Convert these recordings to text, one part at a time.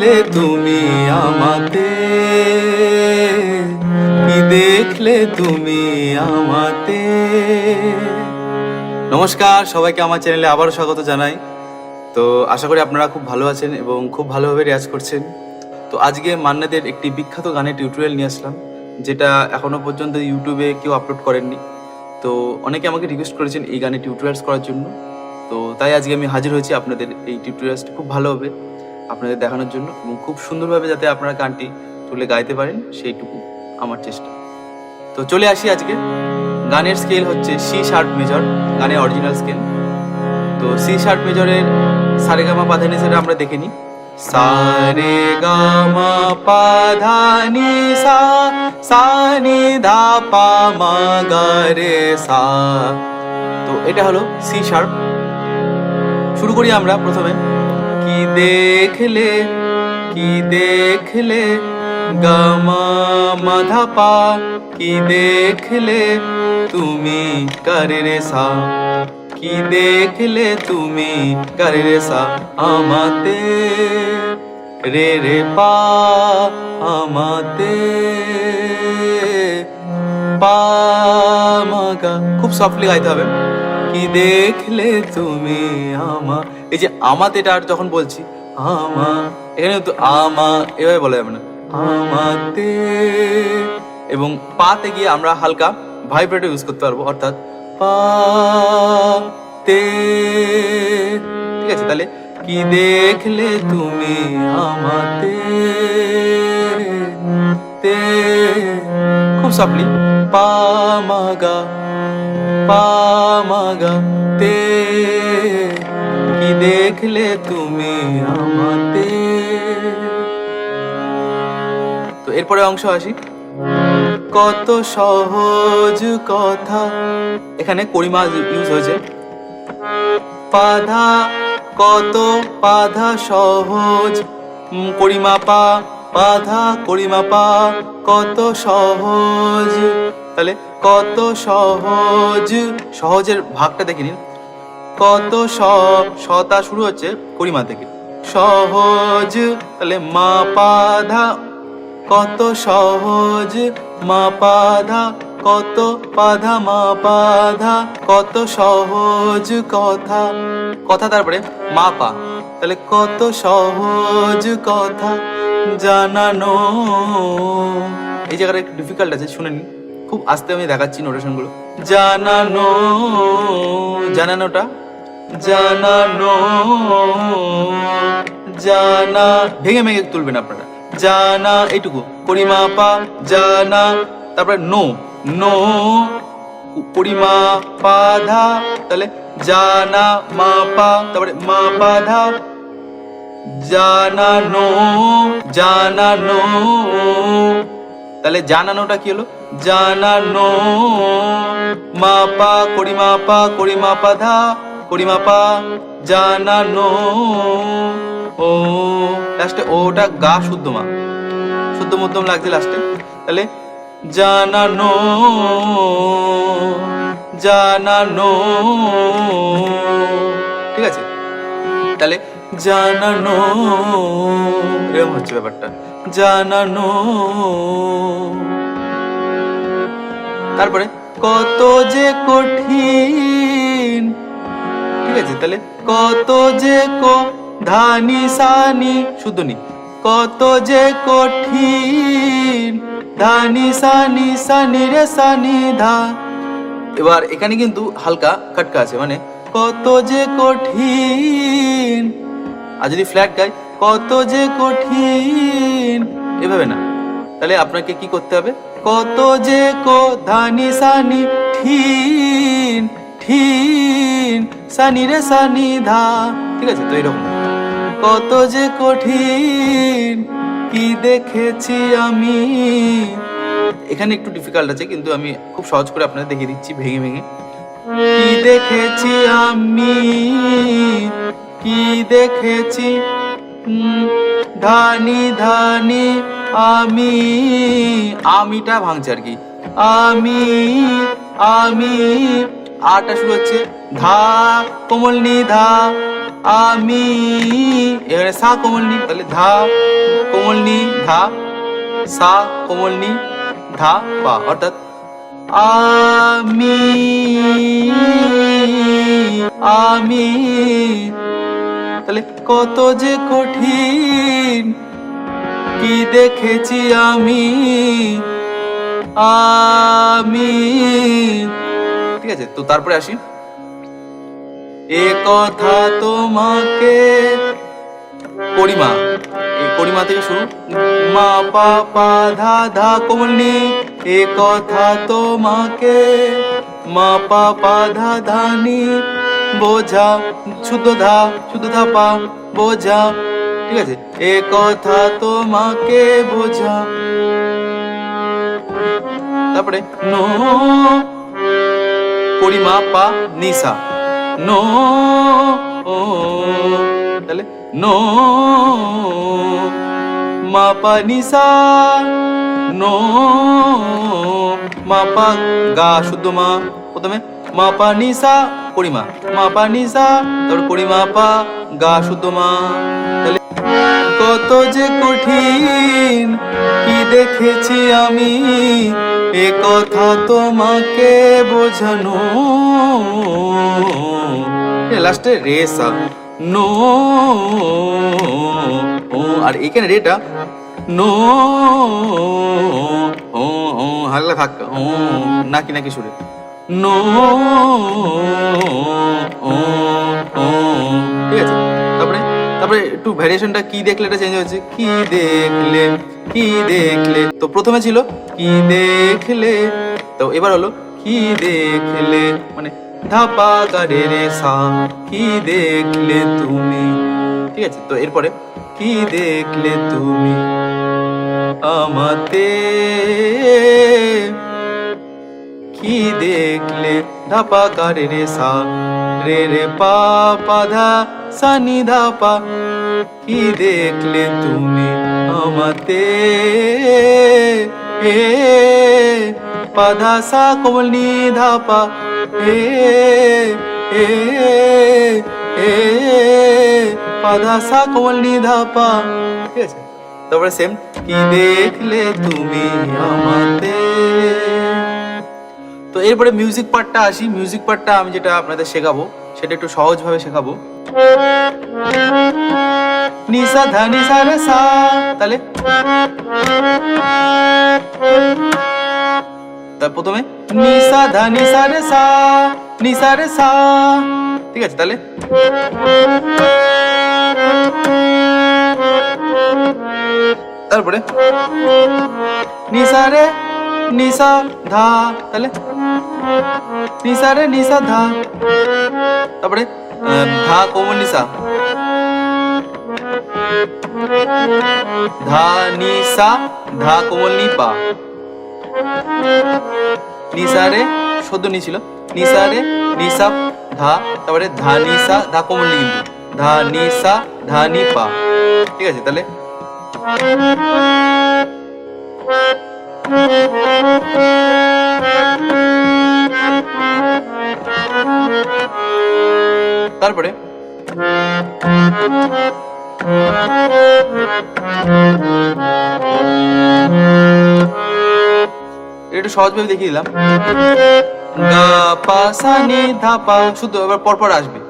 দেখলে তুমি আমাতে কি দেখলে তুমি আমাতে নমস্কার, সবাইকে আমার চ্যানেলে আবারও স্বাগত জানাই। তো আশা করি আপনারা খুব ভালো আছেন এবং খুব ভালোভাবে রেয়াজ করছেন। তো আজকে মান্নাদের একটি বিখ্যাত গানের টিউটোরিয়াল নিয়ে আসলাম, যেটা এখনও পর্যন্ত ইউটিউবে কেউ আপলোড করেননি। তো অনেকে আমাকে রিকোয়েস্ট করেছেন এই গানে টিউটোরিয়ালস করার জন্য। তো তাই আজকে আমি হাজির হয়েছি আপনাদের এই টিউটোরিয়ালসটি খুব ভালো হবে। আপনাদের দেখানোর জন্য এবং খুব সুন্দরভাবে যাতে আপনারা গানটি তুলে গাইতে পারেন, সেইটুকু আমার চেষ্টা। তো চলে আসি আজকে। গানের স্কেল হচ্ছে সি শার্প মেজর গানের অরিজিনাল স্কেল তো সি শার্প মেজরের সারেগামা পাধানি সেটা আমরা দেখে নিই। সারে গামা পাধানি সা সা নি ধা পা মা সা। তো এটা হলো সি শার্প শুরু করি আমরা প্রথমে। দেখলে, কি দেখলে? গামা মাধা পা, কি দেখলে? তুমি কারে রে সা? কি দেখলে তুমি কারে রে সা? আমাতে রে রে পা, আমাতে পা মাগা খুব সফটলি গাইতে হবে। কি দেখলে তুমি আমা এই যে আমাতেটা আর যখন বলছি, আমা, এখানে তো আমা, এভাবে বলা যাবে না। আমাতে, এবং পাতে গিয়ে আমরা হালকা ভাইব্রেটর ইউজ করতে পারব, অর্থাৎ পা তে ঠিক আছে, তাহলে কি দেখলে তুমি আমাতে? তে, খুব সফটলি পা মাগা পামাগা তে কি দেখলে তুমি আমাতে? তো এরপরে অংশ আসি। কত সহজ কথা, এখানে করিমা ইউজ হয়েছে। পাধা কত পাধা সহজ করিমা পা পাধা করিমা পা, কত সহজ। তাহলে কত সহজ। সহজের ভাগটা দেখে নিন। কত স সতা শুরু হচ্ছে করিমা থেকে। সহজ, তাহলে মা পাধা কত সহজ, মা পাধা কত পাধা মা পাধা কত সহজ কথা। কথা তারপরে মা পা। তাহলে কত সহজ কথা জানানো। এই জায়গাটা একটু ডিফিকাল্ট আছে, শুনে নিন। খুব আস্তে আমি দেখাচ্ছি নোটেশনগুলো জানানো, জানানোটা? জানানো, জানা, ভেঙে ভেঙে তুলবেন আপনারা। জানা, এইটুকু। পরিমাপা, জানা, তারপরে নো নো পরিমা পাধা তাহলে জানা মা পা তারপরে মা পাধা জানানো জানানো তাহলে জানানোটা কি হলো? জানানো। মাপা করিমাপা করিমাপা ধা করিমাপা জানানো। ও, লাস্টে ওটা গা শুদ্ধ মা। শুদ্ধ মধ্যম লাগছে লাস্টে। তাহলে জানানো জানানো। ঠিক আছে? তাহলে জানানো। এরকম হচ্ছে ব্যাপারটা। জানানো। তারপরে, কত যে কঠিন। ঠিক আছে, তাহলে কত যে কো ধানি সানি, শুদ্ধ নি। কত যে কঠিন। ধানি সানি সানি রে সানি ধা। এবার এখানে কিন্তু হালকা খটকা আছে মানে কত যে কঠিন। আর যদি ফ্ল্যাট গাই কত যে কঠিন। এভাবে না। তাহলে আপনাকে কি করতে হবে? কত যে কো, ধানি সানি, ঠিন ঠিন, সানি রে সানি ধা। ঠিক আছে, তো এরকম। কত যে কঠিন, কি দেখেছি আমি। এখানে একটু ডিফিকাল্ট আছে, কিন্তু আমি খুব সহজ করে আপনাদের দেখিয়ে দিচ্ছি, ভেঙে ভেঙে। কি দেখেছি আমি, কি দেখেছি ধানি ধানি, আমি, আমিটা ভাঙছে আর কি। আমি আমি, আটা শুরু হচ্ছে ধা, কোমল নি ধা আমি এখানে সা, কোমল নি, তাহলে ধা, কোমল নি, ধা, সা, কোমল নি, ধা, পা, অর্থাৎ আমি আমি তাহলে কত যে কঠিন। কি দেখেছি আমি? আমি। ঠিক আছে, তো তারপরে আসি। এ কথা তোমাকে করিমা করিমা থেকে শুরু। মা, পা পা, ধা ধা, কোমলনি, এ কথা তোমাকে। মা, পা পা, ধা ধানি বোঝা শুদ্ধ ধা শুদ্ধ ধা পা, বোঝা। ঠিক আছে? এ কথা তোমাকে বোঝা। তারপরে, নো, পরিমা পা নিসা। নো তাহলে, নো, মা পা নিসা। নো, মা পা গা শুদ্ধ মা। প্রথমে, মা পা নিসা পরিমা মা পা নিসা তারপর পরিমা পা, গা শুদ্ধ মা। কত যে কঠিন, কি দেখেছি আমি, এ কথা তোমাকে বোঝানো। লাস্টে রেসা নো। ও, আর এখানে রেটা নো। ও হালকা ধাক্কা ও, নাকি নাকি সুরে। নো ঠিক আছে, তারপরে তারপরে একটু ভ্যারিয়েশনটা কি দেখলে এটা চেঞ্জ হচ্ছে কি দেখলে কি দেখলে? তো প্রথমে ছিল, কি দেখলে? তো এবার হলো, কি দেখলে? মানে ধাপা গারে রে সা, কি দেখলে তুমি? ঠিক আছে, তো এরপরে, কি দেখলে তুমি? আমাতে কি দেখলে ধাপা কারে রে সা রে রে পা পা ধা সা নি কি দেখলে তুমি আমাতে? এ পাধা সা কোমল নি ধা পা এ এ এ পাধা সা কোমল নি ধা পা ঠিক আছে? তারপরে সেম কি দেখলে তুমি আমাতে? এরপরে মিউজিক পার্টটা আসি। মিউজিক পার্টটা আমি যেটা আপনাদের শেখাবো, সেটা একটু সহজভাবে শেখাবো। নিসা রে, সা, তাহলে? তার প্রথমে নিসা রে, সা নিসা রে, সা, ঠিক আছে, তাহলে? তারপরে নিসা রে নিসা ধা তাহলে? নিসা রে নিসা ধা তারপরে ধা কোমল নিসা ধা নিসা ধা কোমল নি পা নিসা রে সদ্য নি ছিল। নিসা রে নিসা ধা, তারপরে ধা নিসা ধা কোমল নি কিন্তু। ধা নিসা ধা নি পা ঠিক আছে, তাহলে? তারপরে? একটু সহজভাবে দেখিয়ে দিলাম। গা পা সা নি ধা পা শুধু এবার পরপর আসবে।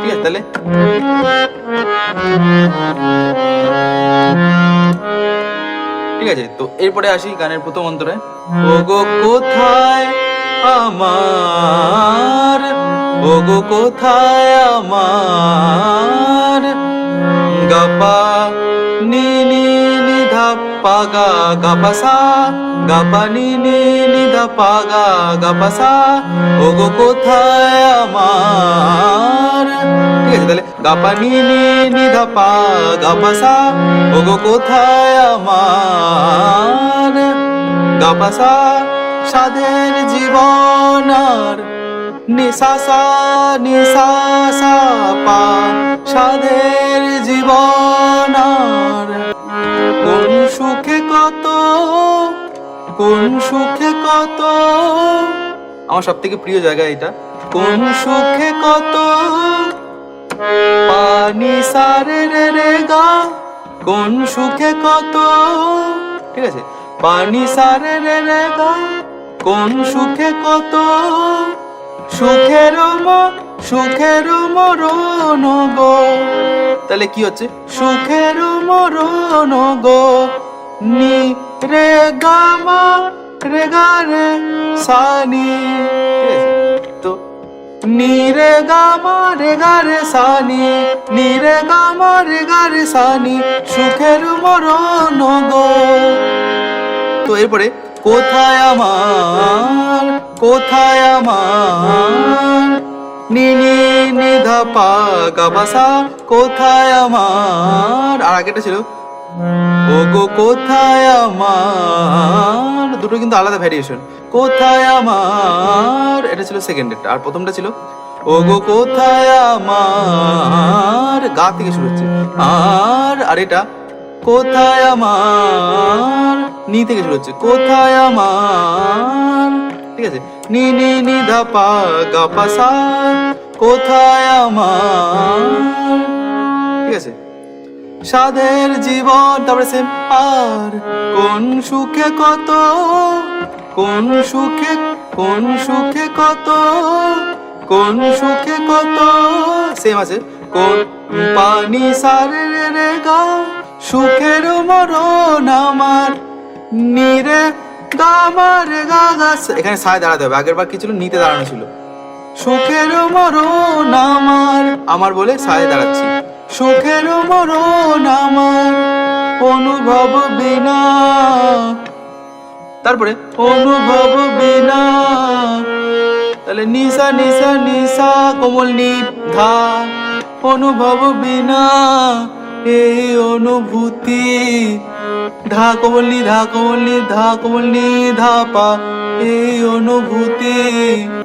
ঠিক আছে তাহলে ঠিক আছে, তো এরপরে আসি গানের প্রথম অন্তরে। ও গো কোথায় আমার? ও গো কোথায় আমার? গাপা নি নি নি ধা পা গা গা পা সা গা পা নি নি নি ধা পা গা গা পা সা ও গো কোথায় আমার? ঠিক আছে, তাহলে গা পা নি নি নি পা গা পা সা ও গো কোথায় আমার? গা পা সা সাধের জীবন আর নিশাসা নিশাসা পা সাধের জীবন আর কোন সুখে কত, কোন সুখে কত? আমার সব থেকে প্রিয় জায়গা এটা। কোন সুখে কত? পানি সারে রে রে গা, কোন সুখে কত? ঠিক আছে? পানি সারে রে রে গা, কোন সুখে কত? সুখের সুখের মরণ গো। তাহলে কি হচ্ছে? সুখের মরণ গো। নি রে গামা রে গা রে সানি। তো নি রে গামা রে গা রে সানি। নি রে গামা রে গা রে সানি। সুখের মরণ গো। তো এরপরে কোথায় আমার কোথায় আমার? নিনি নিধা পা গাবাসা কোথায় আমার? আর আগেটা ছিল ও গো কোথায় আমার? দুটো কিন্তু আলাদা ভ্যারিয়েশন কোথায় আমার? এটা ছিল সেকেন্ডেরটা আর প্রথমটা ছিল ও গো কোথায় আমার? গা থেকে শুরু হচ্ছে। আর আর এটা, কোথায় আমার? নি থেকে শুরু হচ্ছে। কোথায় আমার? ঠিক আছে? নি নি নি, ধা, পা, গা, পা, সা, কোথায় আমার? ঠিক আছে? সাধের জীবন, তারপরে সেম আর কোন সুখে কত? কোন সুখে কোন সুখে কত? কোন সুখে কত? সেম আছে। কোন পানি সারে রে গা সুখের মরণ আমার নিরে এখানে সায় দাঁড়াতে হবে। আগের বার কি ছিল? নিতে দাঁড়ানো ছিল। সুখের মরণ আমার। আমার বলে সায় দাঁড়াচ্ছি। সুখের মরণ আমার। অনুভব বিনা। তারপরে? অনুভব বিনা। তাহলে নিশা নিশা নিশা, কোমল নি ধা অনুভব বিনা। এই অনুভূতি। ধা কোমল নি ধা কোমল নি ধা কোমল নি ধা পা এই অনুভূতি।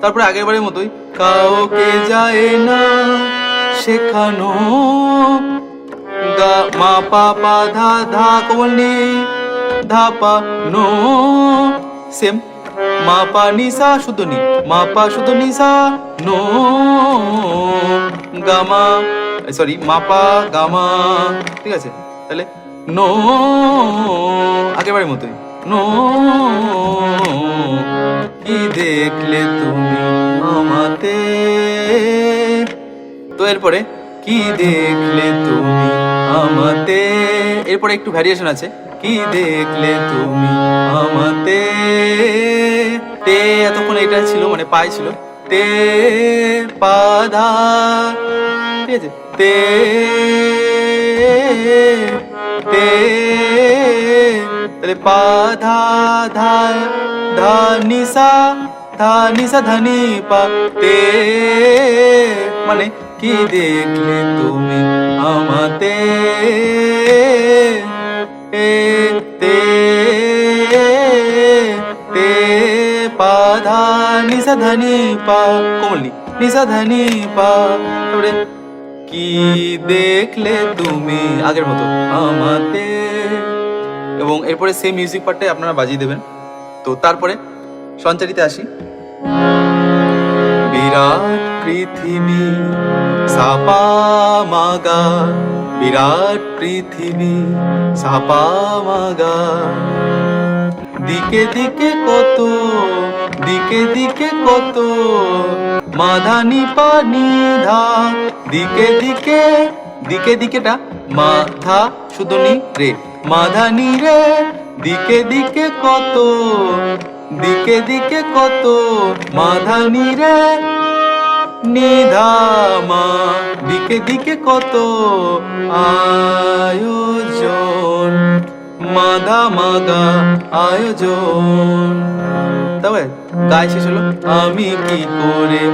তারপরে আগের বারের মতোই, কাউকে যায় না শেখানো। মা, পা পা, ধা ধা, কোমল নি ধা পা নো। সেম। মা, পা, নিসা, শুদ্ধ নি। মা, পা, শুদ্ধ নিসা, নো। গামা সরি মাপা, গামা, ঠিক আছে? তাহলে নো আগেবারের মতোই, নো, কি দেখলে তুমি আমাতে? তো এরপরে, কি দেখলে তুমি আমাতে? এরপরে একটু ভ্যারিয়েশন আছে, কি দেখলে তুমি আমাতে? তে এতক্ষণ এটা ছিল মানে পাই ছিল, তে পাধা ঠিক আছে? তে তে তাহলে পাধা ধা ধা নিসা ধা নিসা ধনি পা তে মানে কি দেখলে তুমি আমাতে এ তে তে পা ধা নিসা ধনি পা কোমলি নিসা ধনি পা তারপরে কি দেখলে তুমি? আগের মতো। আমাতে। এবং এরপরে সেই মিউজিক পার্টটাই আপনারা বাজিয়ে দেবেন। তো তারপরে সঞ্চারিতে আসি। বিরাট পৃথিবী, সাপা মাগা। বিরাট পৃথিবী, সাপা মাগা। দিকে দিকে কত দিকে দিকে কত মাধানি পানি ধা। দিকে দিকে দিকে দিকেটা মাধা শুধু নি রে, মাধানি রে। দিকে দিকে কত, দিকে দিকে কত মাধানি রে। নিধামা, দিকে দিকে কত আয়োজন, মাধা মাগা আয়োজন। তবে গায়ে শেষ হলো। আমি কি করে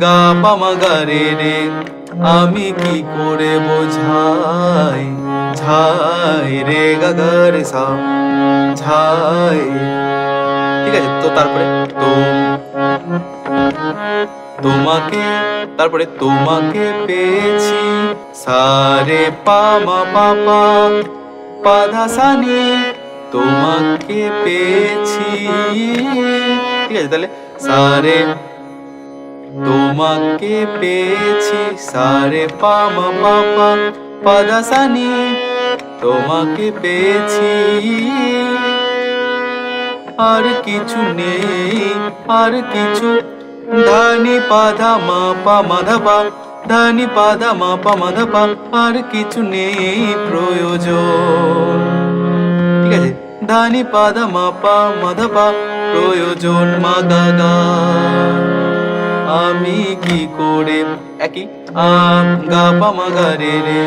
গা পামা গা রে রে? আমি কি করে বোঝাই? ঝাই রে গা রে সা। ঝাই। ঠিক আছে, তো তারপরে তো তোমাকে, তারপরে তোমাকে পেয়েছি। সারে পা মা পা পা পাধা সানি তোমাকে পেয়েছি। ঠিক আছে, তাহলে সারে তোমাকে পেয়েছি, সারে পামা পাপা পাদাসানি। তোমাকে পেয়েছি। আর কিছু নেই, আর কিছু। ধানি, পাধা মা পা মাধা পা ধানি, পাধা মা পা মাধা পা আর কিছু নেই প্রয়োজন। ঠিক আছে? ধানি, পাধা মা পা মাধা পা প্রয়োজন, মা গাগা আমি কি করে একই আম গা পা মা গা রে রে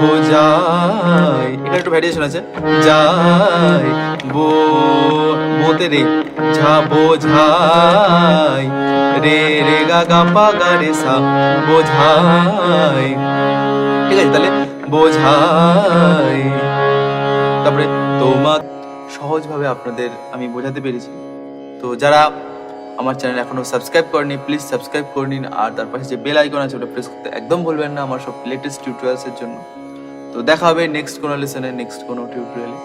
বোঝাই? এখানে একটু ভ্যারিয়েশন আছে। যাই, বো, বোতে রে, ঝা, বোঝাই। রে রে, গা গা, পা, গা, রে, সা, বোঝাই। ঠিক আছে তাহলে, বোঝাই। তারপরে তোমার সহজভাবে আপনাদের আমি বোঝাতে পেরেছি। তো যারা আমার চ্যানেল এখনও সাবস্ক্রাইব করেনি প্লিজ সাবস্ক্রাইব করে নিন। আর তার পাশে যে বেল আইকন আছে, ওটা প্রেস করতে একদম ভুলবেন না আমার সব লেটেস্ট টিউটোরিয়ালসের জন্য। তো দেখা হবে নেক্সট কোনো লেসনে নেক্সট কোনো টিউটোরিয়ালে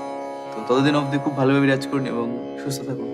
তো ততদিন অবধি খুব ভালোভাবে বিরাজ করুন এবং সুস্থ থাকুন।